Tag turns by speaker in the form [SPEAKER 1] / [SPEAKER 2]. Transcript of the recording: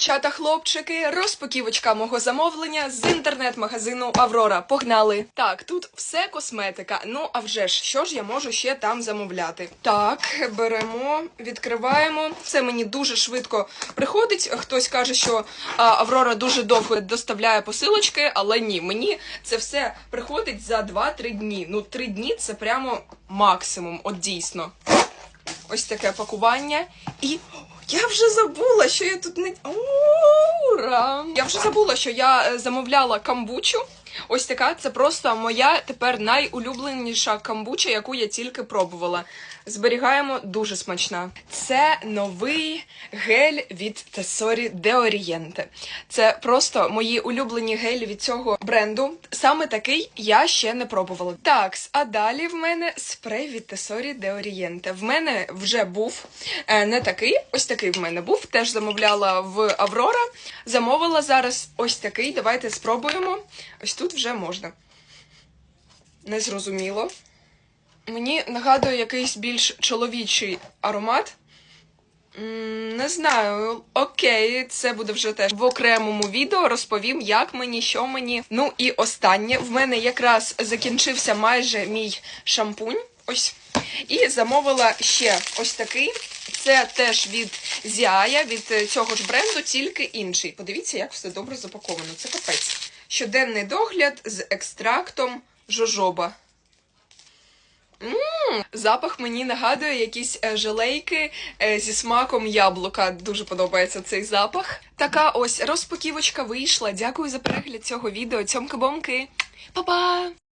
[SPEAKER 1] дівчата, хлопчики, розпаківочка мого замовлення з інтернет-магазину Аврора. Погнали! Так, тут все косметика. Ну а вже ж, що ж я можу ще там замовляти? Так, беремо, відкриваємо. Це мені дуже швидко приходить. Хтось каже, що Аврора дуже довго доставляє посилочки, але ні, мені це все приходить за 2-3 дні. Ну, 3 дні це прямо максимум, от дійсно. Ось таке пакування. І я вже забула, що я тут не. Ура! Я вже забула, що я е, замовляла камбучу. Ось така, це просто моя тепер найулюбленіша камбуча, яку я тільки пробувала. Зберігаємо дуже смачна. Це новий гель від Тесорі де Орієнте. Це просто мої улюблені гелі від цього бренду. Саме такий я ще не пробувала. Так, а далі в мене спрей від Тесорі де Орієнте. В мене вже був е, не такий, ось такий в мене був. Теж замовляла в Аврора. Замовила зараз ось такий. Давайте спробуємо. Ось тут вже можна. Незрозуміло. Мені нагадує якийсь більш чоловічий аромат. Не знаю, окей, це буде вже теж в окремому відео. Розповім, як мені, що мені. Ну і останнє. В мене якраз закінчився майже мій шампунь. Ось. І замовила ще ось такий. Це теж від Зіая, від цього ж бренду, тільки інший. Подивіться, як все добре запаковано. Це капець. Щоденний догляд з екстрактом жожоба. М, Запах мені нагадує якісь е, желейки е, зі смаком яблука. Дуже подобається цей запах. Така ось розпаківочка вийшла. Дякую за перегляд цього відео. Цьомки-бомки. Па-па!